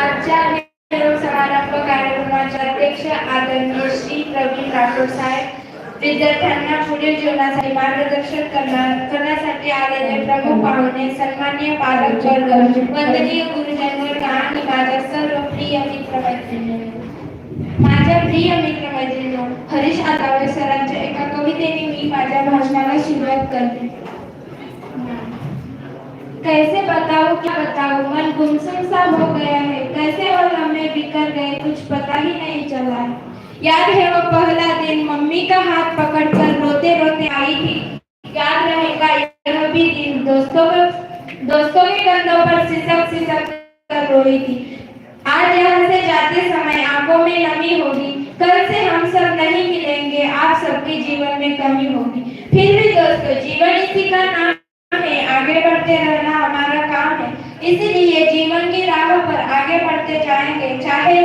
आजच्या निरोप समारंभ कार्यक्रमाचे अध्यक्ष आदरणीय श्री प्रवीण राठोड साहेब विद्यार्थ्यांना पुढील जीवनासाठी मार्गदर्शन करणार करण्यासाठी आलेले प्रमुख पाहुणे सन्मान्य पालक वर्ग वंदनीय गुरुजन वर्ग आणि माझ्या सर्व प्रिय मित्र माझ्या प्रिय मित्र मैत्रिणी हरीश आदावे सरांच्या एका कवितेने मी माझ्या भाषणाला सुरुवात करते. कैसे बताऊँ, क्या बताऊँ? मन गुमसुम सा हो गया है। कैसे वो लम्हे बिखर गए? कुछ पता ही नहीं चला। है याद है वो पहला दिन, मम्मी का हाथ पकड़कर रोते रोते आई थी। याद रहेगा, यह भी दिन। दोस्तों के दोस्तों के कंधों पर सिसक सिसक कर रोई थी। आज यहाँ से जाते समय आँखों में नमी होगी। कल से हम सब नहीं मिलेंगे, आप सबके जीवन में कमी होगी। फिर भी इसलिए जीवन की राह पर आगे बढ़ते जाएंगे। चाहे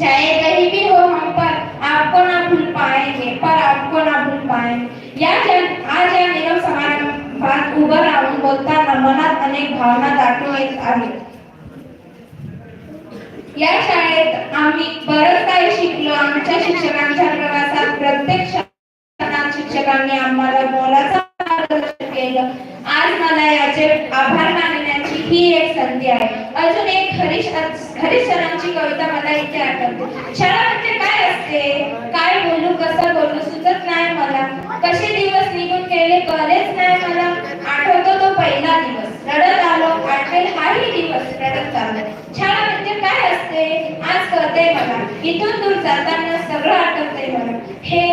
चाहे कहीं भी हो हम पर आपको ना भूल पाएंगे पर आपको ना भूल पाएंगे। या जन आज या निरव समारंभात उभं राहून बोलताना मनात अनेक भावना दाटून येत आहेत या शाळेत आम्ही बरंच काही शिकलो आमच्या शिक्षकांच्या प्रवासात प्रत्येक शिक्षकांनी आम्हाला मोलाचा मार्गदर्शन केलं. आज मला या याचे आभार मानण्याची ही एक संधी आहे. अजून एक हरीश हरीश सरांची कविता मला इथे आठवते. शाळा म्हणजे काय असते? काय बोलू? कसं बोलू? सुचत नाही मला. कसे दिवस निघून गेले? कळलेच नाही मला. आठवतो तो पहिला दिवस. रडत आलो. आठवेल हाही दिवस. रडत आलो शाळा म्हणजे काय असते? आज कळते मला. इथून दूर जाताना सगळं आठवते मला. हे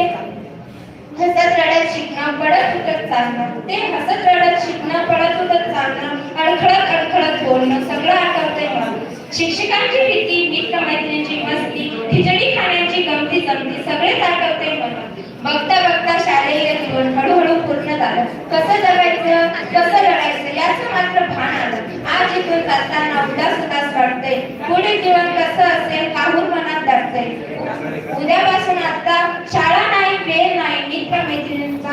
हसत रडत शिकणं पडत उठत चालणं. ते हसत रडत शिकणं पडत उठत चालणं अडखळत अडखळत बोलणं सगळं आठवतंय मला शिक्षकांची भीती मित्र मैत्रिणीची मस्ती खिचडी खाण्याची गमती जमती सगळे आठवते मन. बघता बघता शालेय जीवन हळूहळू पूर्ण झालं. कसं जगायचं कसं लढायचं याचं मात्र भान आलं. आज इथून जाताना उदास उदास वाटते. पुढे जीवन कसं असेल काहून मनात दाटतंय उद्यापासून आता शाळा